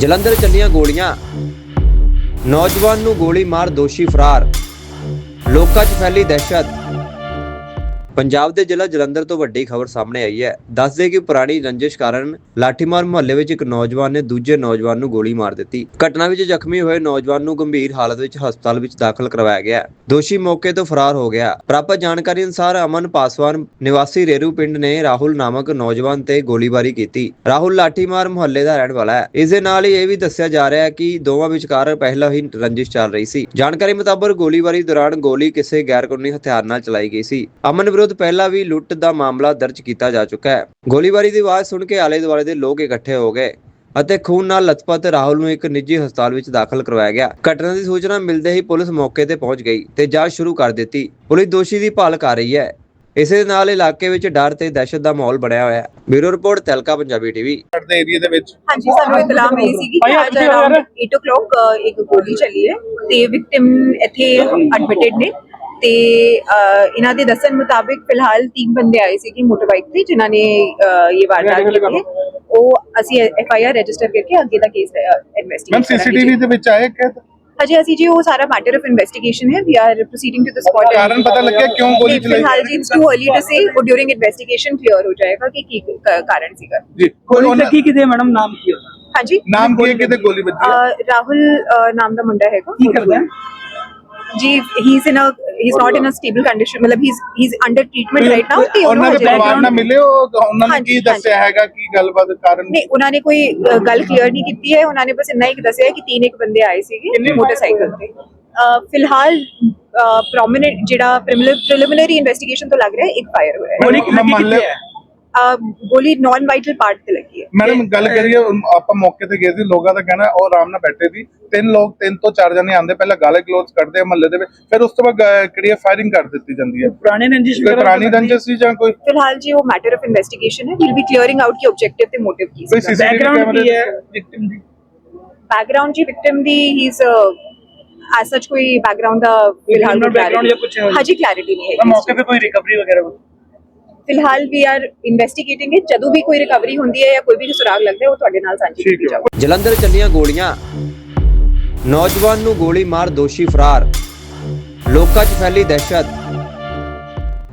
ਜਲੰਧਰ ਚੱਲੀਆਂ ਗੋਲੀਆਂ। ਨੌਜਵਾਨ ਨੂੰ ਗੋਲੀ ਮਾਰ ਦੋਸ਼ੀ ਫਰਾਰ। ਲੋਕਾਂ 'ਚ ਫੈਲੀ ਦਹਿਸ਼ਤ। ਪੰਜਾਬ ਦੇ ਜ਼ਿਲ੍ਹਾ ਜਲੰਧਰ ਤੋਂ ਵੱਡੀ ਖਬਰ ਸਾਹਮਣੇ ਆਈ ਹੈ। ਦੱਸਦੇ ਕਿ ਪੁਰਾਣੀ ਰੰਜਿਸ਼ ਕਾਰਨ ਲਾਠੀਮਾਰ ਮੁਹੱਲੇ ਵਿੱਚ ਇੱਕ ਨੌਜਵਾਨ ਨੇ ਦੂਜੇ ਨੌਜਵਾਨ ਨੂੰ ਗੋਲੀ ਮਾਰ ਦਿੱਤੀ। ਘਟਨਾ ਵਿੱਚ ਜ਼ਖਮੀ ਹੋਏ ਨੌਜਵਾਨ ਨੂੰ ਗੰਭੀਰ ਹਾਲਤ ਵਿੱਚ ਹਸਪਤਾਲ ਵਿੱਚ ਦਾਖਲ ਕਰਵਾਇਆ ਗਿਆ। ਦੋਸ਼ੀ ਮੌਕੇ ਤੋਂ ਫਰਾਰ ਹੋ ਗਿਆ। ਪ੍ਰਾਪਤ ਜਾਣਕਾਰੀ ਅਨੁਸਾਰ ਅਮਨ ਪਾਸਵਾਨ ਨਿਵਾਸੀ ਰੇਰੂ ਪਿੰਡ ਨੇ ਰਾਹੁਲ ਨਾਮਕ ਨੌਜਵਾਨ ਤੇ ਗੋਲੀਬਾਰੀ ਕੀਤੀ। ਰਾਹੁਲ ਲਾਠੀਮਾਰ ਮੁਹੱਲੇ ਦਾ ਰਹਿਣ ਵਾਲਾ ਹੈ। ਇਸ ਦੇ ਨਾਲ ਹੀ ਇਹ ਵੀ ਦੱਸਿਆ ਜਾ ਰਿਹਾ ਹੈ ਕਿ ਦੋਵਾਂ ਵਿਚਕਾਰ ਪਹਿਲਾਂ ਹੀ ਰੰਜਿਸ਼ ਚੱਲ ਰਹੀ ਸੀ। ਜਾਣਕਾਰੀ ਮੁਤਾਬਕ ਗੋਲੀਬਾਰੀ ਦੌਰਾਨ ਗੋਲੀ ਕਿਸੇ ਗੈਰ ਕਾਨੂੰਨੀ ਹਥਿਆਰ ਨਾਲ ਚਲਾਈ ਗਈ ਸੀ। ਅਮਨ ਵਿਰੁੱਧ ਪਹਿਲਾਂ ਵੀ ਲੁੱਟ ਦਾ ਮਾਮਲਾ ਦਰਜ ਕੀਤਾ ਜਾ ਚੁੱਕਾ ਹੈ। ਗੋਲੀਬਾਰੀ ਦੀ ਆਵਾਜ਼ ਸੁਣ ਕੇ ਆਲੇ ਦੁਆਲੇ ਦੇ ਲੋਕ ਇਕੱਠੇ ਹੋ ਗਏ ਅਤੇ ਖੂਨ ਨਾਲ ਲਥਪਥ ਰਾਹੁਲ ਨੂੰ ਇੱਕ ਨਿੱਜੀ ਹਸਪਤਾਲ ਵਿੱਚ ਦਾਖਲ ਕਰਵਾਇਆ ਗਿਆ। ਘਟਨਾ ਦੀ ਸੂਚਨਾ ਮਿਲਦੇ ਹੀ ਪੁਲਿਸ ਮੌਕੇ ਤੇ ਪਹੁੰਚ ਗਈ ਤੇ ਜਾਂਚ ਸ਼ੁਰੂ ਕਰ ਦਿੱਤੀ। ਪੁਲਿਸ ਦੋਸ਼ੀ ਦੀ ਭਾਲ ਕਰ ਰਹੀ ਹੈ। ਇਸੇ ਦੇ ਨਾਲ ਇਲਾਕੇ ਵਿੱਚ ਡਰ ਤੇ ਦਹਿਸ਼ਤ ਦਾ ਮਾਹੌਲ ਬਣਿਆ ਹੋਇਆ ਹੈ। Bureau report Tehelka Punjabi TV. ਦੇ ਏਰੀਆ ਦੇ ਵਿੱਚ। ਹਾਂਜੀ ਸਾਨੂੰ ਇਤਲਾਹ ਮਿਲੀ ਸੀ ਕਿ ਅੱਜ ਅਰਾਊਂਡ 8 o'clock ਅ, ਇੱਕ ਗੋਲੀ ਚੱਲੀ ਹੈ ਤੇ ਵਿਕਟਿਮ ਇੱਥੇ ਐਡਮਿਟਡ ਨੇ। ਤੇ ਇਹਨਾਂ ਦੇ ਦੱਸਣ ਮੁਤਾਬਿਕ ਫਿਲਹਾਲ ਤਿੰਨ ਬੰਦੇ ਆਏ ਸੀ ਕਿ ਮੋਟਰਬਾਈਕ ਤੇ ਜਿਨ੍ਹਾਂ ਨੇ ਇਹ ਵਾਰਦਾਤ ਕੀਤੀ ਹੈ। ਉਹ ਅਸੀਂ ਐਫ ਆਈ ਆਰ ਰਜਿਸਟਰ ਕਰਕੇ ਅੱਗੇ ਦਾ ਕੇਸ ਮੈਮ ਇਨਵੈਸਟੀਗੇਟ ਸੀਸੀਟੀਵੀ ਦੇ ਵਿੱਚ ਆਏ ਕਿ ਹਜੇ ਅਸੀਂ ਜੀ ਉਹ ਸਾਰਾ ਮੈਟਰ ਆਫ ਇਨਵੈਸਟੀਗੇਸ਼ਨ ਹੈ। We are proceeding to the spot ਕਾਰਨ ਪਤਾ ਲੱਗਿਆ ਕਿਉਂ ਗੋਲੀ ਚਲਾਈ? ਫਿਲਹਾਲ ਜੀ it's too early to say ਉਹ ਡਿਊਰਿੰਗ ਇਨਵੈਸਟੀਗੇਸ਼ਨ ਕਲੀਅਰ ਹੋ ਜਾਏਗਾ ਕਿ ਕੀ ਕਾਰਨ ਸੀਗਾ। ਜੀ ਗੋਲੀ ਲੱਗੀ ਕਿਤੇ ਮੈਡਮ? ਨਾਮ ਕੀ ਉਹਦਾ? ਹਾਂਜੀ। ਨਾਮ ਕੀ ਕਿਤੇ ਗੋਲੀ ਵੱਜੀ ਰਾਹੁਲ ਨਾਮ ਦਾ ਮੁੰਡਾ ਹੈਗਾ। ਕੀ ਕਰਦਾ ਹੈ? ਜੀ he is in a he is not in a stable condition ਮਤਲਬ he is he is under treatment right now ਤੇ ਉਹਨਾਂ ਦੇ ਹਜੇ- ਪਰਿਵਾਰ ਨਾਲ ਮਿਲੇ ਉਹ ਉਹਨਾਂ ਨੇ ਹਾਂਜੀ, ਕੀ ਦੱਸਿਆ ਹੈਗਾ ਕੀ ਗੱਲਬਾਤ ਕਾਰਨ ਨਹੀਂ ਉਹਨਾਂ ਨੇ ਕੋਈ ਅ, ਗੱਲ ਕਲੀਅਰ ਨਹੀਂ ਕੀਤੀ ਹੈ ਉਹਨਾਂ ਨੇ ਬਸ ਇੰਨਾ ਹੀ ਦੱਸਿਆ ਹੈ ਕਿ ਤਿੰਨ ਇੱਕ ਬੰਦੇ ਆਏ ਸੀਗੇ ਮੋਟਰਸਾਈਕਲ ਤੇ ਅ, ਫਿਲਹਾਲ ਪ੍ਰੋਮਿਨੈਂਟ ਜਿਹੜਾ ਪ੍ਰੀਲਿਮਿਨਰੀ ਇਨਵੈਸਟੀਗੇਸ਼ਨ ਤੋਂ ਲੱਗ ਰਿਹਾ ਹੈ ਇੱਕ ਫਾਇਰ ਹੋਇਆ ਹੈ ਗੋਲੀ ਕਿ ਲੱਗੀ ਮਹੱਲੇ- ਕਿੱਥੇ ਹੈ ਅ, ਗੋਲੀ ਨਾਨ ਵਾਈਟਲ ਪਾਰਟ ਤੇ ਲੱਗੀ ਹੈ ਮੈਡਮ ਗੱਲ ਕਰੀਏ ਆਪਾਂ ਮੌਕੇ ਤੇ ਗਏ ਸੀ ਲੋਕਾਂ ਦਾ ਕਹਿਣਾ ਉਹ ਆਰਾਮ ਨਾਲ ਬੈਠੇ ਸੀ ਤਿੰਨ ਲੋਕ ਤਿੰਨ ਤੋਂ ਚਾਰ ਜਣੇ ਆਂਦੇ ਪਹਿਲਾਂ ਗਾਲੇ ਕਲੋਜ਼ ਕਰਦੇ ਆ ਮਹੱਲੇ ਦੇ ਵਿੱਚ ਫਿਰ ਉਸ ਤੋਂ ਬਾਅਦ ਕਿਹੜੀ ਫਾਇਰਿੰਗ ਕਰ ਦਿੱਤੀ ਜਾਂਦੀ ਹੈ। ਪੁਰਾਣੇ ਰੰਜਿਸ਼ ਕੋਈ ਪੁਰਾਣੀ ਰੰਜਿਸ਼ ਸੀ ਜਾਂ ਕੋਈ? ਫਿਲਹਾਲ ਜੀ ਉਹ ਮੈਟਰ ਆਫ ਇਨਵੈਸਟੀਗੇਸ਼ਨ ਹੈ ਵਿਲ ਬੀ ਕਲੀਅਰਿੰਗ ਆਊਟ ਕਿ ਆਬਜੈਕਟਿਵ ਤੇ ਮੋਟਿਵ ਕੀ ਸੀ ਬੈਕਗ੍ਰਾਉਂਡ ਕੀ ਹੈ ਵਿਕਟਿਮ ਦੀ? ਬੈਕਗ੍ਰਾਉਂਡ ਜੀ ਵਿਕਟਿਮ ਦੀ ਹੀ ਇਜ਼ ਐਸ ਸੱਚ ਕੋਈ ਬੈਕਗ੍ਰਾਉਂਡ ਦਾ ਫਿਲਹਾਲ background ਜਾਂ ਹੈ? ਹਾਂਜੀ ਕਲੈਰਿਟੀ ਨਹੀਂ ਹੈ ਮੌਕੇ ਤੇ ਕੋਈ ਰਿਕਵਰੀ ਵਗੈਰਾ ਫਿਲਹਾਲ ਵੀ ਆਰ ਇਨਵੈਸਟੀਗੇਟਿੰਗ ਇਟ ਜਦੋਂ ਵੀ ਕੋਈ ਰਿਕਵਰੀ ਹੁੰਦੀ ਹੈ ਜਾਂ ਕੋਈ ਵੀ ਸੁਰਾਗ ਲੱਗਦਾ ਹੈ ਉਹ ਤੁਹਾਡੇ ਨਾਲ ਸਾਂਝੀ ਕੀਤੀ। ਜਾਊਗੀ। ਜਲੰਧਰ ਚੱਲੀਆਂ ਗੋਲੀਆਂ ਨੌਜਵਾਨ ਨੂੰ ਗੋਲੀ ਮਾਰ ਦੋਸ਼ੀ ਫਰਾਰ। ਲੋਕਾਂ 'ਚ ਫੈਲੀ ਦਹਿਸ਼ਤ।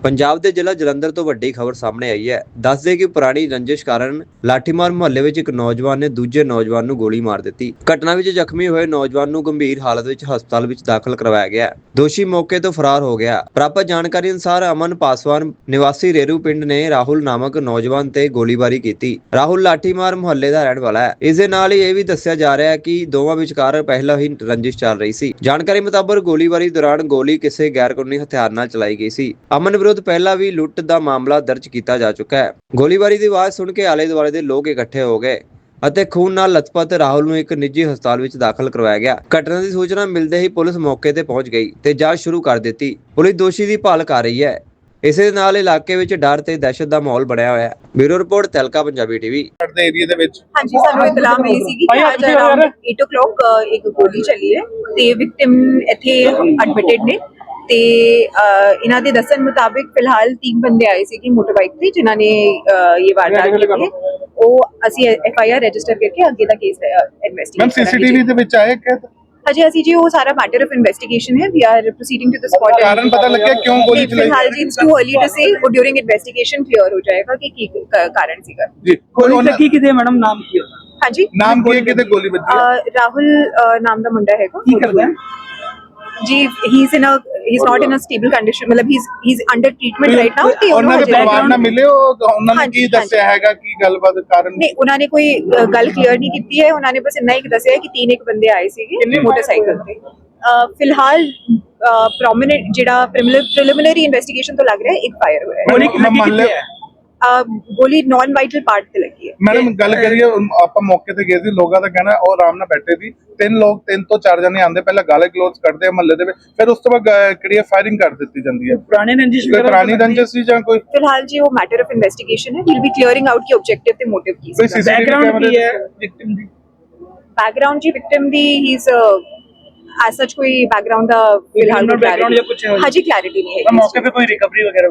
ਪੰਜਾਬ ਦੇ ਜ਼ਿਲ੍ਹਾ ਜਲੰਧਰ ਤੋਂ ਵੱਡੀ ਖਬਰ ਸਾਹਮਣੇ ਆਈ ਹੈ। ਦੱਸਦੇ ਕਿ ਪੁਰਾਣੀ ਰੰਜਿਸ਼ ਕਾਰਨ ਲਾਠੀਮਾਰ ਮੁਹੱਲੇ ਵਿੱਚ ਇੱਕ ਨੌਜਵਾਨ ਨੇ ਦੂਜੇ ਨੌਜਵਾਨ ਨੂੰ ਗੋਲੀ ਮਾਰ ਦਿੱਤੀ। ਘਟਨਾ ਵਿੱਚ ਜ਼ਖਮੀ ਹੋਏ ਨੌਜਵਾਨ ਨੂੰ ਗੰਭੀਰ ਹਾਲਤ ਵਿੱਚ ਹਸਪਤਾਲ ਵਿੱਚ ਦਾਖਲ ਕਰਵਾਇਆ ਗਿਆ। ਦੋਸ਼ੀ ਮੌਕੇ ਤੋਂ ਫਰਾਰ ਹੋ ਗਿਆ। ਪ੍ਰਾਪਤ ਜਾਣਕਾਰੀ ਅਨੁਸਾਰ ਅਮਨ ਪਾਸਵਾਨ ਨਿਵਾਸੀ ਰੇਰੂ ਪਿੰਡ ਨੇ ਰਾਹੁਲ ਨਾਮਕ ਨੌਜਵਾਨ ਤੇ ਗੋਲੀਬਾਰੀ ਕੀਤੀ। ਰਾਹੁਲ ਲਾਠੀਮਾਰ ਮੁਹੱਲੇ ਦਾ ਰਹਿਣ ਵਾਲਾ ਹੈ। ਇਸ ਦੇ ਨਾਲ ਹੀ ਇਹ ਵੀ ਦੱਸਿਆ ਜਾ ਰਿਹਾ ਹੈ ਕਿ ਦੋਵਾਂ ਵਿਚਕਾਰ ਪਹਿਲਾਂ ਹੀ ਰੰਜਿਸ਼ ਚੱਲ ਰਹੀ ਸੀ। ਜਾਣਕਾਰੀ ਮੁਤਾਬਕ ਗੋਲੀਬਾਰੀ ਦੌਰਾਨ ਗੋਲੀ ਕਿਸੇ ਗੈਰ ਕਾਨੂੰਨੀ ਹਥਿਆਰ ਨਾਲ ਚਲਾਈ ਗਈ ਸੀ। ਅਮਨ ਵਿਰੁੱਧ ਪਹਿਲਾਂ ਵੀ ਲੁੱਟ ਦਾ ਮਾਮਲਾ ਦਰਜ ਕੀਤਾ ਜਾ ਚੁੱਕਾ ਹੈ। ਗੋਲੀਬਾਰੀ ਦੀ ਆਵਾਜ਼ ਸੁਣ ਕੇ ਆਲੇ ਦੁਆਲੇ ਦੇ ਲੋਕ ਇਕੱਠੇ ਹੋ ਗਏ ਅਤੇ ਖੂਨ ਨਾਲ ਲਥਪਥ ਰਾਹੁਲ ਨੂੰ ਇੱਕ ਨਿੱਜੀ ਹਸਪਤਾਲ ਵਿੱਚ ਦਾਖਲ ਕਰਵਾਇਆ ਗਿਆ। ਘਟਨਾ ਦੀ ਸੂਚਨਾ ਮਿਲਦੇ ਹੀ ਪੁਲਿਸ ਮੌਕੇ ਤੇ ਪਹੁੰਚ ਗਈ ਤੇ ਜਾਂਚ ਸ਼ੁਰੂ ਕਰ ਦਿੱਤੀ। ਪੁਲਿਸ ਦੋਸ਼ੀ ਦੀ ਭਾਲ ਕਰ ਰਹੀ ਹੈ। ਇਸੇ ਦੇ ਨਾਲ ਇਲਾਕੇ ਵਿੱਚ ਡਰ ਤੇ ਦਹਿਸ਼ਤ ਦਾ ਮਾਹੌਲ ਬਣਿਆ ਹੋਇਆ ਹੈ। Bureau report Tehelka Punjabi TV. ਦੇ ਏਰੀਆ ਦੇ ਵਿੱਚ। ਹਾਂਜੀ ਸਾਨੂੰ ਇਤਲਾਹ ਮਿਲੀ ਸੀ ਕਿ ਅੱਜ ਅਰਾਊਂਡ 8 o'clock ਅ, ਇੱਕ ਗੋਲੀ ਚੱਲੀ ਹੈ ਤੇ ਵਿਕਟਿਮ ਇੱਥੇ ਐਡਮਿਟਡ ਨੇ। ਤੇ ਇਹਨਾਂ ਦੇ ਦੱਸਣ ਮੁਤਾਬਿਕ ਫਿਲਹਾਲ ਤਿੰਨ ਬੰਦੇ ਆਏ ਸੀ ਕਿ ਮੋਟਰਬਾਈਕ ਤੇ ਜਿਨ੍ਹਾਂ ਨੇ ਇਹ ਵਾਰਦਾਤ ਕੀਤੀ ਹੈ। ਉਹ ਅਸੀਂ ਐਫ ਆਈ ਆਰ ਰਜਿਸਟਰ ਕਰਕੇ ਅੱਗੇ ਦਾ ਕੇਸ ਮੈਮ ਇਨਵੈਸਟੀਗੇਟ ਸੀਸੀਟੀਵੀ ਦੇ ਵਿੱਚ ਆਏ ਕਿ ਹਜੇ ਅਸੀਂ ਜੀ ਉਹ ਸਾਰਾ ਮੈਟਰ ਆਫ ਇਨਵੈਸਟੀਗੇਸ਼ਨ ਹੈ। We are proceeding to the spot ਕਾਰਨ ਪਤਾ ਲੱਗਿਆ ਕਿਉਂ ਗੋਲੀ ਚਲਾਈ? ਫਿਲਹਾਲ ਜੀ it's too early to say ਉਹ ਡਿਊਰਿੰਗ ਇਨਵੈਸਟੀਗੇਸ਼ਨ ਕਲੀਅਰ ਹੋ ਜਾਏਗਾ ਕਿ ਕੀ ਕਾਰਨ ਸੀਗਾ। ਜੀ ਗੋਲੀ ਲੱਗੀ ਕਿਤੇ ਮੈਡਮ? ਨਾਮ ਕੀ ਉਹਦਾ? ਹਾਂਜੀ। ਨਾਮ ਕੀ ਕਿਤੇ ਗੋਲੀ ਵੱਜੀ ਰਾਹੁਲ ਨਾਮ ਦਾ ਮੁੰਡਾ ਹੈਗਾ। ਕੀ ਕਰਦਾ ਹੈ? ਜੀ he is in a he is not in a stable condition ਮਤਲਬ he is he is under treatment right now ਤੇ ਉਹਨਾਂ ਦੇ ਹਜੇ- ਪਰਿਵਾਰ ਨਾਲ ਮਿਲੇ ਉਹ? ਉਹਨਾਂ ਨੇ ਹਾਂਜੀ, ਕੀ ਦੱਸਿਆ ਹੈਗਾ? ਕੀ ਗੱਲਬਾਤ ਕਾਰਨ? ਨਹੀਂ ਉਹਨਾਂ ਨੇ ਕੋਈ ਅ, ਗੱਲ ਕਲੀਅਰ ਨਹੀਂ ਕੀਤੀ ਹੈ। ਉਹਨਾਂ ਨੇ ਬਸ ਇੰਨਾ ਹੀ ਦੱਸਿਆ ਹੈ ਕਿ ਤਿੰਨ ਇੱਕ ਬੰਦੇ ਆਏ ਸੀਗੇ ਮੋਟਰਸਾਈਕਲ ਤੇ। ਅ, ਫਿਲਹਾਲ ਪ੍ਰੋਮਿਨੈਂਟ ਜਿਹੜਾ ਪ੍ਰੀਲਿਮਿਨਰੀ ਇਨਵੈਸਟੀਗੇਸ਼ਨ ਤੋਂ ਲੱਗ ਰਿਹਾ ਹੈ ਇੱਕ ਫਾਇਰ ਹੋਇਆ ਹੈ। ਗੋਲੀ ਲੱਗੀ ਕਿੱਥੇ ਹੈ? ਗੋਲੀ ਨਾਨ ਵਾਈਟਲ ਪਾਰਟ ਤੇ ਲੱਗੀ ਹੈ। ਮੈਡਮ ਗੱਲ ਕਰੀਏ ਆਪਾਂ ਮੌਕੇ ਤੇ ਗਏ ਸੀ ਲੋਕਾਂ ਦਾ ਕਹਿਣਾ ਉਹ ਆਰਾਮ ਨਾਲ ਬੈਠੇ ਸੀ। ਤਿੰਨ ਲੋਕ ਤਿੰਨ ਤੋਂ ਚਾਰ ਜਣੇ ਆਂਦੇ ਪਹਿਲਾਂ ਗਾਲੇ ਕਲੋਜ਼ ਕਰਦੇ ਆ ਮਹੱਲੇ ਦੇ ਵਿੱਚ ਫਿਰ ਉਸ ਤੋਂ ਬਾਅਦ ਕਿਹੜੀ ਫਾਇਰਿੰਗ ਕਰ ਦਿੱਤੀ ਜਾਂਦੀ ਹੈ। ਪੁਰਾਣੇ ਰੰਜਿਸ਼ ਕੋਈ ਪੁਰਾਣੀ ਰੰਜਿਸ਼ ਸੀ ਜਾਂ ਕੋਈ? ਫਿਲਹਾਲ ਜੀ ਉਹ ਮੈਟਰ ਆਫ ਇਨਵੈਸਟੀਗੇਸ਼ਨ ਹੈ। ਵਿਲ ਬੀ ਕਲੀਅਰਿੰਗ ਆਊਟ ਕਿ ਆਬਜੈਕਟਿਵ ਤੇ ਮੋਟਿਵ ਕੀ ਸੀ ਬੈਕਗ੍ਰਾਉਂਡ ਕੀ ਹੈ ਵਿਕਟਿਮ ਦੀ? ਬੈਕਗ੍ਰਾਉਂਡ ਜੀ ਵਿਕਟਿਮ ਦੀ ਹੀ ਇਜ਼ ਐਸ ਸੱਚ ਕੋਈ ਬੈਕਗ੍ਰਾਉਂਡ ਦਾ ਫਿਲਹਾਲ background ਜਾਂ ਹੈ? ਹਾਂਜੀ ਕਲੈਰਿਟੀ ਨਹੀਂ ਹੈ ਮੌਕੇ ਤੇ ਕੋਈ ਰਿਕਵਰੀ ਵਗੈਰਾ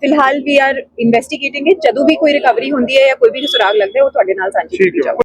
ਫਿਲਹਾਲ ਵੀ ਆਰ ਇਨਵੈਸਟੀਗੇਟਿੰਗ ਇਟ ਜਦੋਂ ਵੀ ਕੋਈ ਰਿਕਵਰੀ ਹੁੰਦੀ ਹੈ ਜਾਂ ਕੋਈ ਵੀ ਸੁਰਾਗ ਲੱਗਦਾ ਹੈ ਉਹ ਤੁਹਾਡੇ ਨਾਲ ਸਾਂਝੀ ਕੀਤੀ ਹੈ। ਜਾਊਗੀ